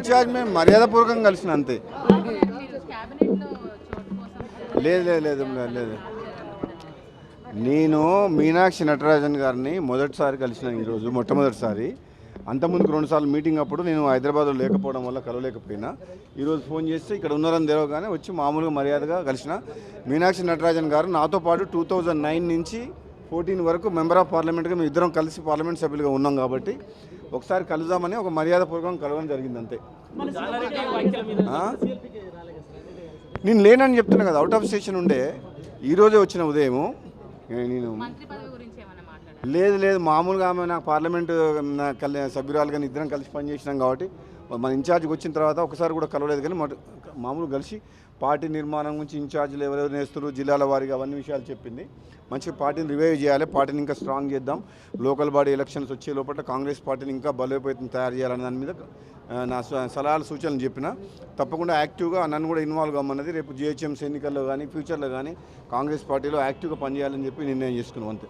Incharge మేము మర్యాదపూర్వకంగా కలిసిన అంతే. లేదు లేదు లేదు లేదు, నేను మీనాక్షి నటరాజన్ గారిని మొదటిసారి కలిసిన ఈరోజు మొట్టమొదటిసారి. అంతకుముందుకు రెండుసార్లు మీటింగ్ అప్పుడు నేను హైదరాబాద్లో లేకపోవడం వల్ల కలవలేకపోయినా. ఈరోజు ఫోన్ చేస్తే ఇక్కడ ఉన్నారని తెలవగానే వచ్చి మామూలుగా మర్యాదగా కలిసిన. మీనాక్షి నటరాజన్ గారు నాతో పాటు టూ నైన్ నుంచి ఫోర్టీన్ వరకు మెంబర్ ఆఫ్ పార్లమెంట్గా మేము ఇద్దరం కలిసి పార్లమెంట్ సభ్యులుగా ఉన్నాం కాబట్టి ఒకసారి కలుద్దామని ఒక మర్యాదపూర్వకం కలవడం జరిగింది అంతే? నేను లేనని చెప్తున్నా కదా అవుట్ ఆఫ్ స్టేషన్ ఉండే. ఈరోజే వచ్చిన ఉదయము నేను మంత్రి పదవి గురించి ఏమైనా మాట్లాడారు? లేదు లేదు. మామూలుగా ఆమె నాకు పార్లమెంటు సభ్యురాలు కానీ ఇద్దరం కలిసి పనిచేసినాం కాబట్టి మన ఇన్ఛార్జ్కి వచ్చిన తర్వాత ఒకసారి కూడా కలవలేదు కానీ మామూలు కలిసి పార్టీ నిర్మాణం గురించి ఇన్ఛార్జీలు ఎవరెవరు నేస్తారు జిల్లాల వారిగా అవన్నీ విషయాలు చెప్పింది. మంచిగా పార్టీని రివైవ్ చేయాలి పార్టీని ఇంకా స్ట్రాంగ్ చేద్దాం. లోకల్ బాడీ ఎలక్షన్స్ వచ్చే లోపల కాంగ్రెస్ పార్టీని ఇంకా బలోపేతం తయారు చేయాలనే దాని మీద నా స- సలహాలు సూచనలు చెప్పిన. తప్పకుండా యాక్టివ్గా నన్ను కూడా ఇన్వాల్వ్ కమ్మన్నది రేపు జిహెచ్ఎంసీ ఎన్నికల్లో కానీ ఫ్యూచర్లో కానీ కాంగ్రెస్ పార్టీలో యాక్టివ్గా పనిచేయాలని చెప్పి నిర్ణయం చేసుకున్నాం అంతే.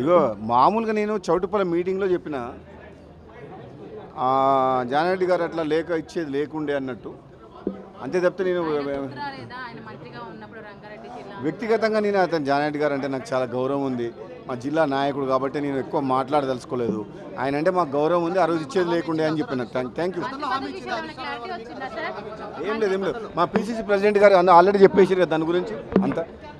ఇగో మామూలుగా నేను చౌటుపల్ల మీటింగ్లో చెప్పిన జానారెడ్డి గారు అట్లా లేక ఇచ్చేది లేకుండే అన్నట్టు. అంతే తప్పితే నేను వ్యక్తిగతంగా నేను అతను జానారెడ్డి గారు అంటే నాకు చాలా గౌరవం ఉంది. మా జిల్లా నాయకుడు కాబట్టి నేను ఎక్కువ మాట్లాడదలుచుకోలేదు. ఆయన అంటే మాకు గౌరవం ఉంది ఆ రోజు ఇచ్చేది లేకుండే అని చెప్పిన. Thank you. ఏం లేదు ఏం లేదు. మా పిసిసి ప్రెసిడెంట్ గారు ఆల్రెడీ చెప్పేసారు కదా దాని గురించి? అంతా.